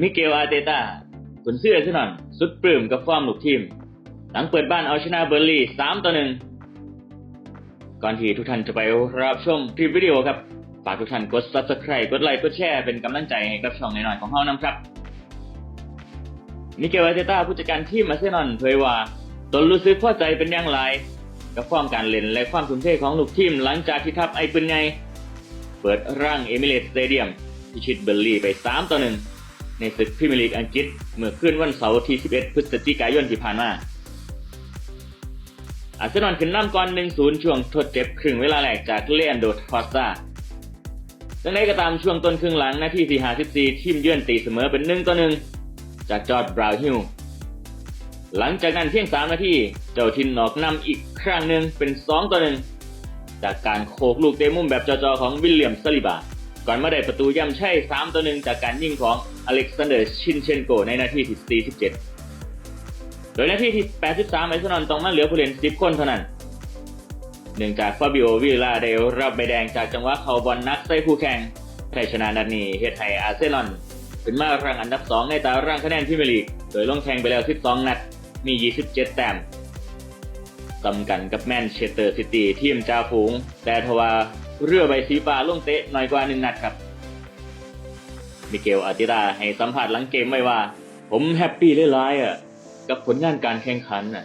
มิเกลอาร์เตตากุนเสื้อซะหน่อยสุดปลื้มกับฟอร์มลูกทีม หลังเปิดบ้านเอาชนะเบอร์ลี่3ต่อ1ก่อนที่ทุกท่านจะไปรับชมคลิปวิดีโอครับ ฝากทุกท่านกด subscribe กดไลค์กดแชร์เป็นกำลังใจให้กับช่องน้อยๆของเฮานำครับมิเกลอาร์เตตาผู้จัดการทีมอาร์เซนอลเผยว่าตนรู้สึกพอใจเป็นอย่างไร กับฟอร์มการเล่นและความทุ่มเทของลูกทีมหลังจากที่ทัพไอปืนไงเปิดร่างเอมิเรตสเตเดียมพิชิตเบอร์ลี่ไป3ต่อ1 ในศึกพรีเมียร์ลีกอังกฤษ เมื่อคืนวันเสาร์ที่ 11 พฤศจิกายนที่ผ่านมา อาร์เซนอลขึ้นนำก่อน 1-0 ช่วงทดเจ็บครึ่งเวลาแรกจากเลอันโดทอสซาดังนั้นก็ตามช่วงต้นครึ่งหลังนาทีที่54ทีมเยือนตีเสมอเป็น1ต่อ1จากจอร์ดบราวฮิลหลังจากนั้นเพียง 3 นาทีเจ้าทินนอกนำอีกครั้งหนึ่งเป็น 2 ต่อ 1 จากการโคกลูกเตะมุมแบบจอๆของวิลเลียมซาลิบา ก่อนมาได้ประตูย่ำใช่ 3 ต่อ 1 จากการยิงของอเล็กซานเดอร์ชินเชนโก ในนาทีที่47 โดยนาทีที่ 83 ไอซ์นอนต้องมาเหลือผู้เล่น 10 คนเท่านั้น เนื่องจากฟาบิโอวิลลาได้รับใบแดงจากจังหวะเขาบอลนักใส่คู่แข่งไทยชนะนัดนี้เฮดให้อาร์เซนอลขึ้นมารังอันดับ 2 ในตารางคะแนนพรีเมียร์ลีก โดยลงแข่งไปแล้ว 12 นัด มี 27 แต้มสำกันกับแมนเชสเตอร์ซิตี้ทีมจ่าฝูง แต่ทว่า เรือใบสีฟ้าลงเตะน้อยกว่า1นัดครับ มิเกลอาติราให้สัมภาษณ์หลังเกมไว้ว่า ผมแฮปปี้หลายอะ กับผลงานการแข่งขันน่ะ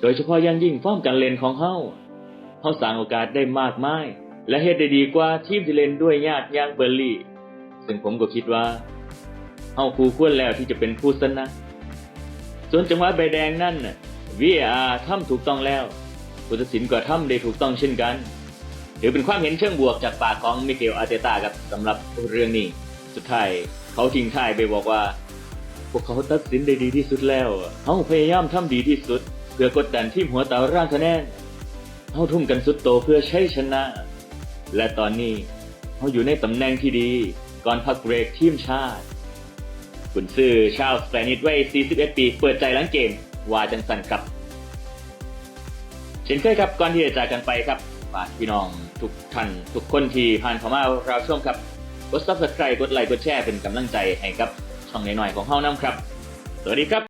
โดยเฉพาะอยังยิ่งฟ้อมการเล่นของเฮาเฮาสร้างโอกาสได้มากมาย และเฮ็ดได้ดีกว่าทีมที่เล่นด้วยญาติย่างเบอร์ลี่ ซึ่งผมก็คิดว่าเฮาคู่ควรแล้วที่จะเป็นผู้ชนะ ส่วนจังหวะใบแดงนั่นน่ะ VAR ทำถูกต้องแล้วผู้ตัดสินก็ทำได้ถูกต้องเช่นกัน ถือเป็นความเห็นเชิงบวกจากปากของมิเกลอาร์เตตาครับสำหรับเรื่องนี้ สุดท้ายเขาทิ้งท้ายไปบอกว่า พวกเขาตัดสินได้ดีที่สุดแล้วเขาพยายามทำดีที่สุด เพื่อกดดันทีมหัวเตาร่างคะแนนเขาทุ่มกันสุดโตเพื่อใช้ชนะ และตอนนี้เขาอยู่ในตำแหน่งที่ดี ก่อนพักเบรกทีมชาติกุนซือชาวสเปนิดวัย 41 ปี เปิดใจหลังเกมว่าจังสันครับ เช่นเคยครับก่อนที่จะจากกันไปครับฝากพี่น้อง ทุกท่านทุกคนที่ผ่านเข้ามาเราชมครับกด subscribe กดไลค์กดแชร์เป็นกำลังใจให้กับช่องน้อยๆของเฮานำครับ สวัสดีครับ